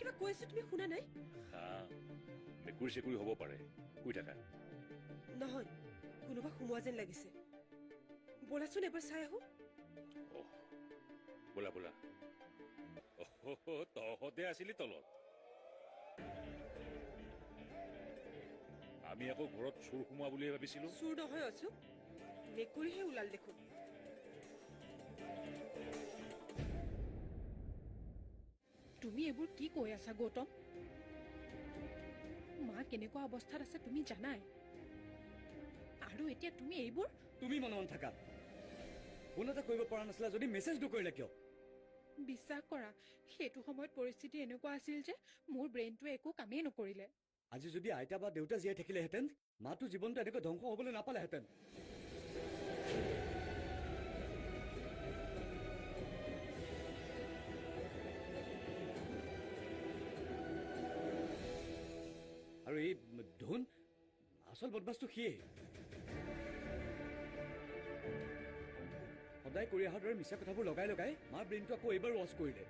কিবা কৈ আছো তুমি শুনা নাই? মেকুৰী চেকুৰী হ'ব পাৰে। শুই থাকা। নহয় কোনোবা সোমোৱা যেন লাগিছে। ব'লাচোন এবাৰ চাই আহো। বোলা বোলা। তহঁতে আছিলি তলত। আমি আকৌ ঘৰত চোৰ সোমোৱা বুলিহে ভাবিছিলো। চুৰ নহয় অচু মেকুৰীহে ওলাল দেখোন। তুমি এইবোৰ কি কৈ আছা গৌতম? মা কেনেকুৱা অৱস্থাত আছে তুমি জানাই। আৰু এতিয়া তুমি এইবোৰ? তুমি মনে মন থাকা। ফোন এটা কৰিব পৰা নাছিলা যদি মেছেজ নকৰিলা কিয়? বিশ্বাস কৰা সেইটো সময়ত পৰিস্থিতি এনেকুৱা আছিল যে মোৰ ব্ৰেইনটোৱে একো কামেই নকৰিলে। আজি যদি আইতা বা দেউতা জীয়াই থাকিলেহেঁতেন মাতো জীৱনটো এনেকৈ ধ্বংস হবলৈ নাপালেহেঁতেন। আচল বদমাছটো সিয়েই সদায় কৰি অহাৰ দৰে মিছা কথাবোৰ লগাই লগাই মাৰ ব্ৰেইনটো আকৌ এইবাৰ ৱাছ কৰিলে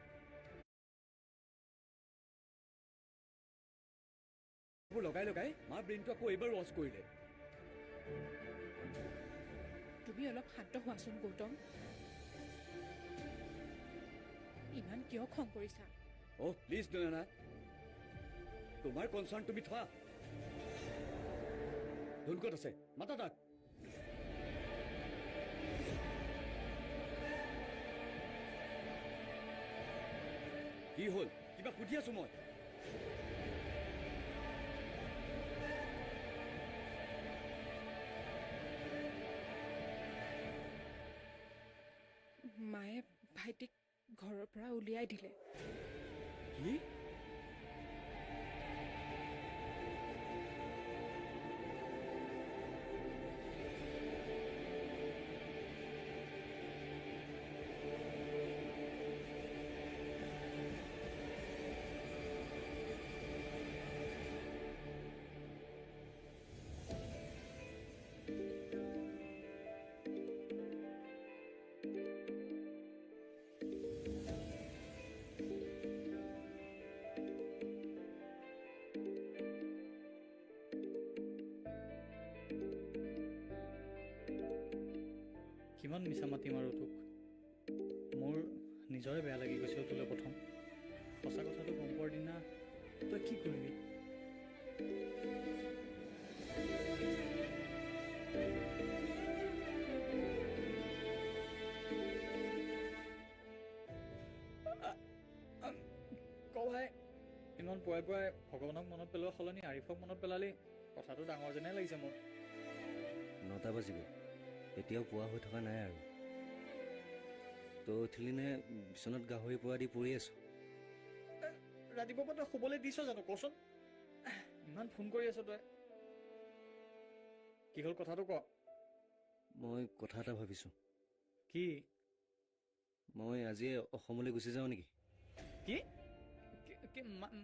লগাই লগাই মাৰ ব্ৰেইনটো আকৌ এইবাৰ ৱাছ কৰিলে তুমি অলপ শান্ত হোৱাচোন গৌতম। ইমান কিয় খং কৰিছা? অ' প্লিজ দনানা তোমাৰ কনচাৰ্ণ তুমি থোৱা। আছে মাতা তাক কি হ'ল কিবা সুধি আছো মই মায়ে ভাইটিক ঘৰৰ পৰা উলিয়াই দিলে। কি? কিমান মিছা মাতিম আৰু তোক? মোৰ নিজৰে বেয়া লাগি গৈছে তোলৈ প্ৰথম। সঁচা কথাটো গম পোৱাৰ দিনা তই কি কৰিবি? ক ভাই ইমান পুৱাই পুৱাই ভগৱানক মনত পেলোৱা সলনি আৰিফক মনত পেলালি কথাটো ডাঙৰ যেনে লাগিছে মোৰ। নটা বাজিব এতিয়াও পোৱা হৈ থকা নাই আৰু। তই উঠিলি নে বিচনাত গাহৰি পোৱা দি পৰি আছো। ৰাতিপুৱাৰ পৰা তই শুবলৈ দিছ জানো? কচোন। ইমান ফোন কৰি আছ তই। কি হ'ল কথাটো ক। মই কথা এটা ভাবিছো। কি? মই আজি অসমলৈ গুচি যাওঁ নেকি? কি?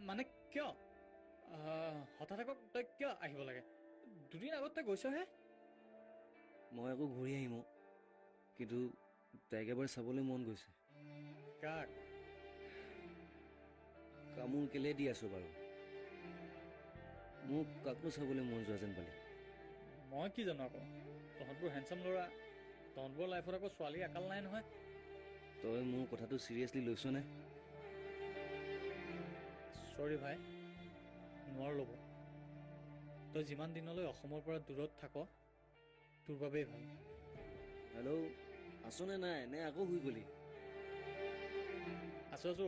মানে কিয়? হঠাৎ আকৌ তই কিয় আহিব লাগে? দুদিন আগত তই গৈছহে মই আকৌ ঘূৰি আহিম। কিন্তু তাইক এবাৰ চাবলৈ মন গৈছে। কাক? কামোৰ কেলে দি আছো বাৰু? মোক কাকনো চাবলৈ মন যোৱা যেন পালি? মই কি জানো আকৌ? তহঁতবোৰ হেণ্ডচাম ল'ৰা তহঁতবোৰৰ লাইফত আকৌ ছোৱালী একাল নাই নহয়। তই মোৰ কথাটো চিৰিয়াছলি লৈছনে চৰি ভাই নোৱাৰো ল'ব। তই যিমান দিনলৈ অসমৰ পৰা দূৰত থাক তোৰ বাবেই ভাল। হেল্ল' আছনে নাই? নে আকৌ শুই গলি? আছো আছো।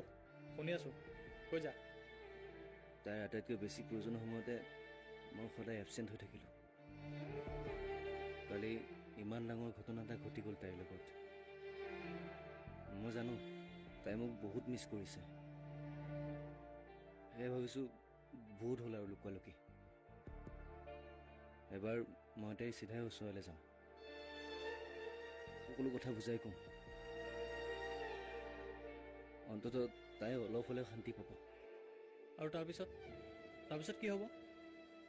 শুনি আছো। কৈ যা। তাইৰ আটাইতকৈ বেছি প্ৰয়োজনৰ সময়তে মই সদায় এবচেণ্ট হৈ থাকিলোঁ। কালি ইমান ডাঙৰ ঘটনা এটা ঘটি গ'ল তাইৰ লগত। মই জানো তাই মোক বহুত মিছ কৰিছে। সেয়ে ভাবিছোঁ বহুত হ'ল আৰু লুকুৱা লুকি এবাৰ মই তাইৰ চিধাই ওচৰলৈ যাম সকলো কথা বুজাই ক'ম অন্ততঃ তাই অলপ হ'লেও শান্তি পাব। আৰু তাৰপিছত? তাৰপিছত কি হ'ব?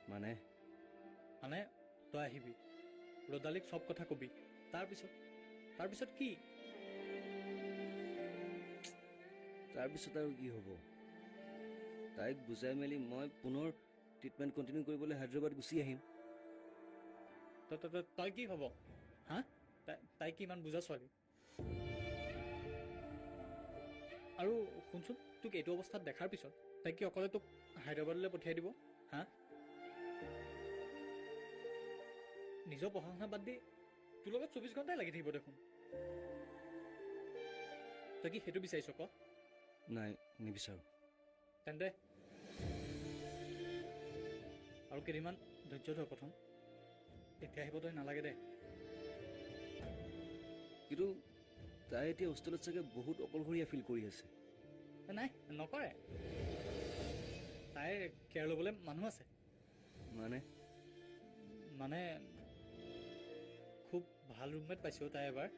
মানে? মানে তই আহিবি। ৰদালিক চব কথা কবি। তাৰপিছত? তাৰপিছত কি? তাৰপিছত আৰু কি হ'ব? তাইক বুজাই মেলি মই পুনৰ ট্ৰিটমেণ্ট কণ্টিনিউ কৰিবলৈ হায়দৰাবাদ গুচি আহিম। তই কি হ'ব হা? তাই তাই কি ইমান বুজা ছোৱালী? আৰু শুনচোন তোক এইটো অৱস্থাত দেখাৰ পিছত তাই কি অকলে তোক হায়দৰাবাদলৈ পঠিয়াই দিব? হা? নিজৰ পঢ়া শুনা বাদ দি তোৰ লগত চৌবিছ ঘণ্টাই লাগি থাকিব দেখোন। তই কি সেইটো বিচাৰিছ ক? নাই নিবিচাৰোঁ। তেন্তে আৰু কেইদিনমান ধৈৰ্য ধৰ প্ৰথম। এতিয়া আহিব তই নালাগে দে। কিন্তু তাই এতিয়া হোষ্টেলত চাগে বহুত অকলশৰীয়া ফিল কৰি আছে। নাই নকৰে। তাইৰ কেয়াৰ ল'বলৈ মানুহ আছে। মানে? মানে খুব ভাল ৰুমমেট পাইছোঁ তাই এবাৰ।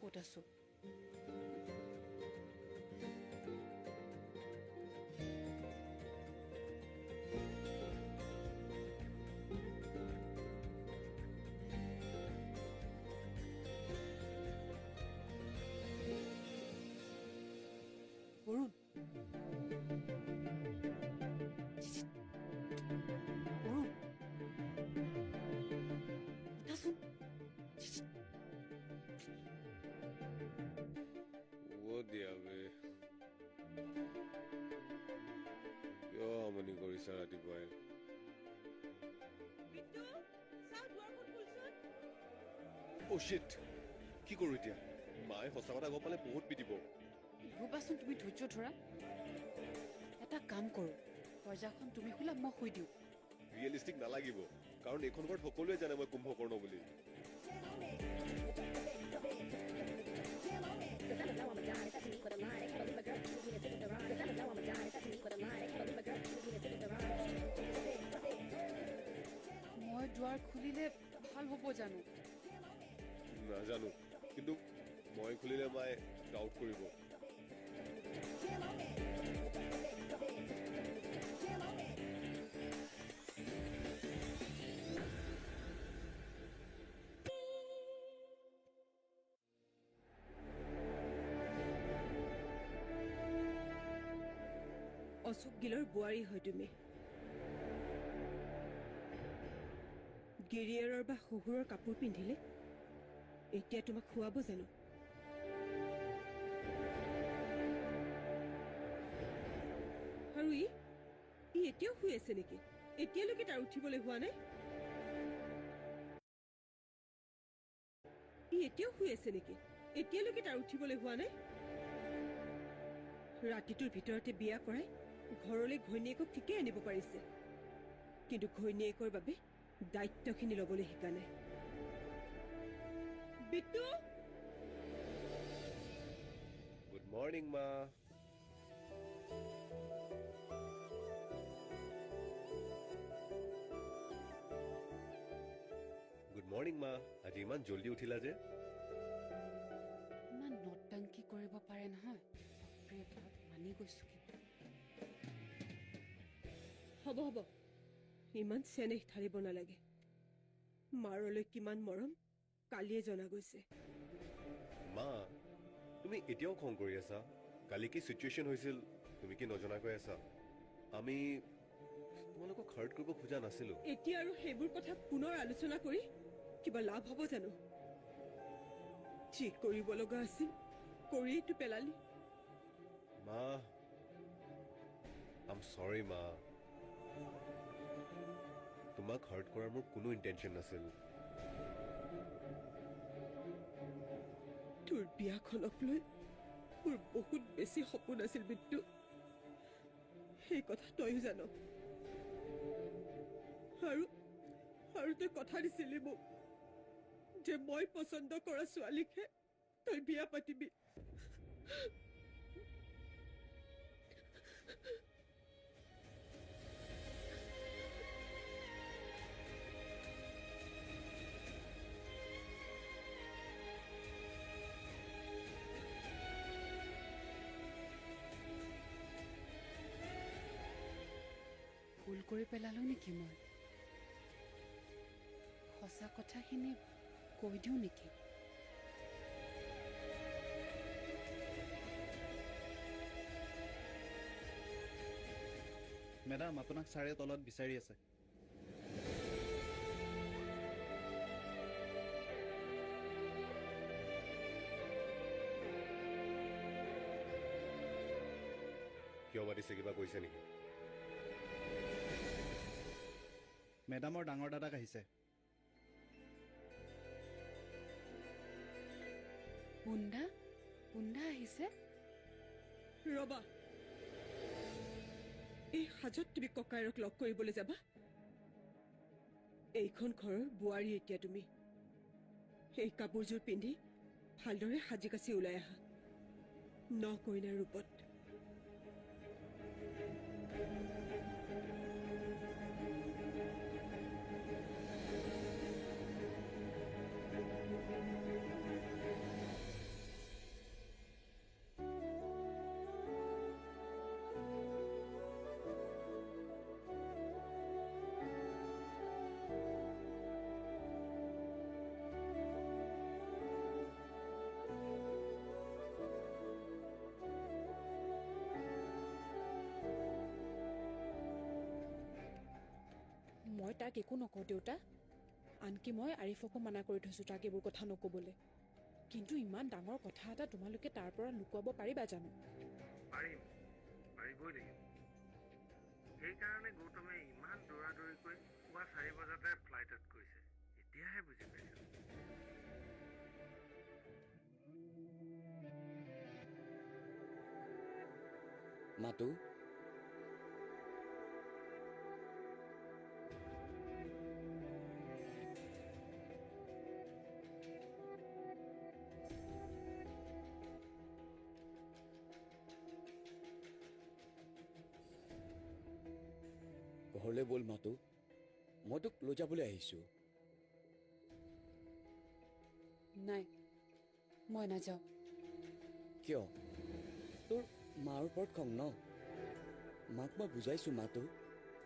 我读书。不入。দিয়া বে কিয় আমনি কৰিছা ৰাতিপুৱাই বিট্টু চাওঁ দুৱাৰখন খোলচোন অ' চিট কি কৰোঁ এতিয়া মায়ে সঁচা কথা গম পালে বহুত পিটিব ৰ'বাচোন তুমি ধৈৰ্য ধৰা এটা কাম কৰোঁ দৰ্জাখন তুমি খোলা মই শুই দিওঁ ৰিয়েলিষ্টিক নালাগিব কাৰণ এইখন ঘৰত সকলোৱে জানে মই কুম্ভকৰ্ণ বুলি with a lie. They can't believe a girl who's even sick of the rhyme. They never know I'm a dime. It's up to me with a lie. They can't believe a girl who's even sick of the rhyme. মই দুৱাৰ খুলিলে ভালো হ'ব জানো নাজানো কিন্তু মই খুলিলে মায়ে ডাউট কৰিব অশোক গিলৰ বোৱাৰী হয় তুমি। গিৰিয়েৰৰ বা শহুৰৰ কাপোৰ পিন্ধিলে এতিয়া তোমাক খুৱাব জানো। আৰু ই ই এতিয়াও শুই আছে নেকি? এতিয়ালৈকে তাৰ উঠিবলৈ হোৱা নাই? ই এতিয়াও শুই আছে নেকি? এতিয়ালৈকে তাৰ উঠিবলৈ হোৱা নাই? ৰাতিটোৰ ভিতৰতে বিয়া কৰাই ঘৰলৈ ঘৈণীয়েকক ঠিকেই আনিব পাৰিছে। কিন্তু ঘৈণীয়েকৰ বাবে দায়িত্বখিনি ল'বলৈ শিকা নাই। বিট্টু? গুড মৰ্ণিং মা। গুড মৰ্ণিং মা। আজি ইমান জল্দি উঠিলা যে। ইমান নটংকি কৰিব পাৰে নহয়। মানি গৈছো হ'ব হ'ব। ইমান চেনেহ ঢালিব নালাগে মাৰলৈ কিমান মৰম কালিয়ে জনা গৈছে। মা তুমি এতিয়াও খং কৰি আছা? কালি কি চিটুৱেশ্যন হৈছিল তুমি কি নজনাকৈ আছা? আমি তোমালোকক হাৰ্ট কৰিব খোজা নাছিলো। এতিয়া আৰু সেইবোৰ কথা পুনৰ আলোচনা কৰি কিবা লাভ হ'ব জানো? যি কৰিব লগা আছিল কৰিয়েইতো পেলালি। মা আম চৰি মা। তোমাক হাৰ্ট কৰাৰ মোৰ কোনো ইণ্টেনশ্যন নাছিল। তোৰ বিয়াখনক লৈ মোৰ বহুত বেছি সপোন আছিল বিট্টু। সেই কথা তইও জান। আৰু আৰু তই কথা দিছিলি মোক যে মই পচন্দ কৰা ছোৱালীকহে তই বিয়া পাতিবি। কৰি পেলালো নেকি মই? সঁচা কথাখিনি কৈ দিওঁ নেকি? মেডাম আপোনাক ছাৰে তলত বিচাৰি আছে। কিয় মাতিছে কিবা কৈছে নেকি? মেডামৰ ডাঙৰ দাদাক আহিছে। বুন্দা বুন্দা আহিছে? ৰবা। এই সাজত তুমি ককাইৰক লগ কৰিবলৈ যাবা? এইখন ঘৰৰ বোৱাৰী এতিয়া তুমি। সেই কাপোৰযোৰ পিন্ধি ভালদৰে সাজি কাচি ওলাই আহা। ন কইনাৰ ৰূপত। তাক একো নকওঁ দেউতা। আনকি মই আৰিফকো মানা কৰি থৈছোঁ তাক এইবোৰ কথা নক'বলৈ। কিন্তু ইমান ডাঙৰ কথা এটা তোমালোকে তাৰ পৰা লুকুৱাব পাৰিবা জানো? পাৰিম পাৰিবই লাগিব। সেইকাৰণে গৌতমে ইমান দৌৰা দৌৰিকৈ পুৱা চাৰি বজাতে ফ্লাইটত গৈছে। এতিয়াহে বুজি পাইছোঁ। মাতো ঘৰলৈ ব'ল মাতো। মই তোক লৈ যাবলৈ আহিছোঁ। নাই মই নাযাওঁ। কিয়? তোৰ মাৰ ওপৰত খং ন? মাক মই বুজাইছোঁ মাতো।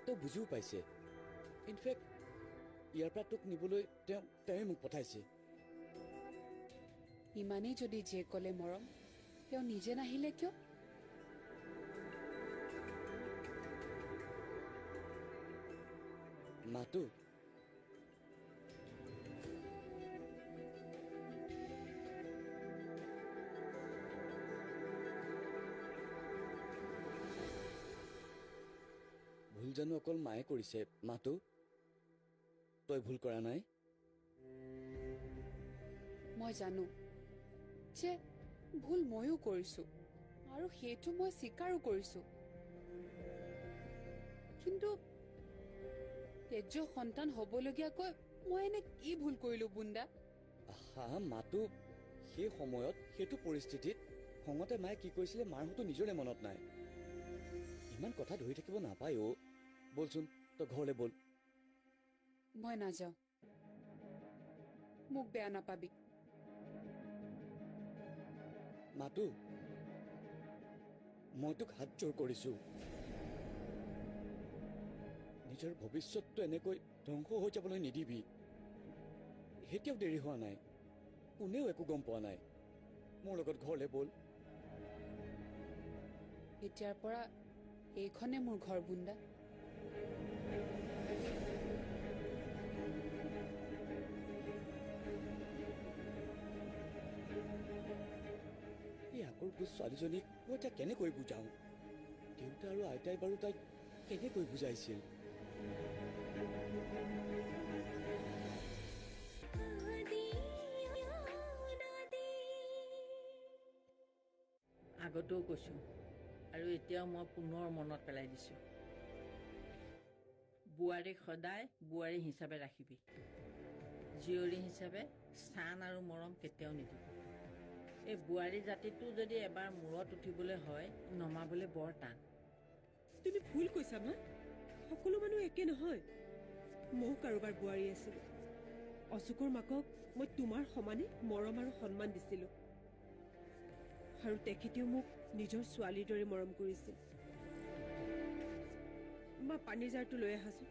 তই বুজিও পাইছে। ইনফেক্ট ইয়াৰ পৰা তোক নিবলৈ তেওঁ তেওঁৱে মোক পঠাইছে। ইমানেই যদি জীয়েক ক'লে মৰম তেওঁ নিজে নাহিলে কিয়? মাতো ভুল জানো অকল মায়ে কৰিছে। মাতো তই ভুল কৰা নাই? মই জানো যে ভুল ময়ো কৰিছোঁ আৰু সেইটো মই স্বীকাৰো কৰিছোঁ। কিন্তু তেজ সন্তান হ'বলগীয়াকৈ মই এনে কি ভুল কৰিলোঁ বুন্দা? হা মাতো। সেই সময়ত সেইটো পৰিস্থিতিত খঙতে মায়ে কি কৰিছিলে মাৰ হয়তো নিজৰে মনত নাই। ইমান কথা ধৰি থাকিব নাপায় অ' বলচোন তই ঘৰলৈ ব'ল। মই নাযাওঁ। মোক বেয়া নাপাবি। মাতো মই তোক হাত জোৰ কৰিছো। নিজৰ ভৱিষ্যতটো এনেকৈ ধ্বংস হৈ যাবলৈ নিদিবি। এতিয়াও দেৰি হোৱা নাই। কোনেও একো গম পোৱা নাই। মোৰ লগত ঘৰলৈ ব'ল। এতিয়াৰ পৰা এইখনে মোৰ ঘৰ বুন্দা। এই আগৰ ছোৱালীজনীক মই এতিয়া কেনেকৈ বুজাওঁ? দেউতা আৰু আইতাই বাৰু তাইক কেনেকৈ বুজাইছিল? আগতেও কৈছোঁ আৰু এতিয়াও মই পুনৰ মনত পেলাই দিছোঁ। বোৱাৰীক সদায় বোৱাৰী হিচাপে ৰাখিবি। জীয়ৰী হিচাপে স্থান আৰু মৰম কেতিয়াও নিদিবি। এই বোৱাৰী জাতিটো যদি এবাৰ মূৰত উঠিবলৈ হয় নমাবলৈ বৰ টান। তুমি ভুল কৈছা মা। সকলো মানুহ একে নহয়। ময়ো কাৰোবাৰ বোৱাৰী আছিলোঁ। অশোকৰ মাকক মই তোমাৰ সমানে মৰম আৰু সন্মান দিছিলোঁ। আৰু তেখেতেও মোক নিজৰ ছোৱালীৰ দৰে মৰম কৰিছিল। মা পানীৰ জাৰটো লৈ আহাচোন।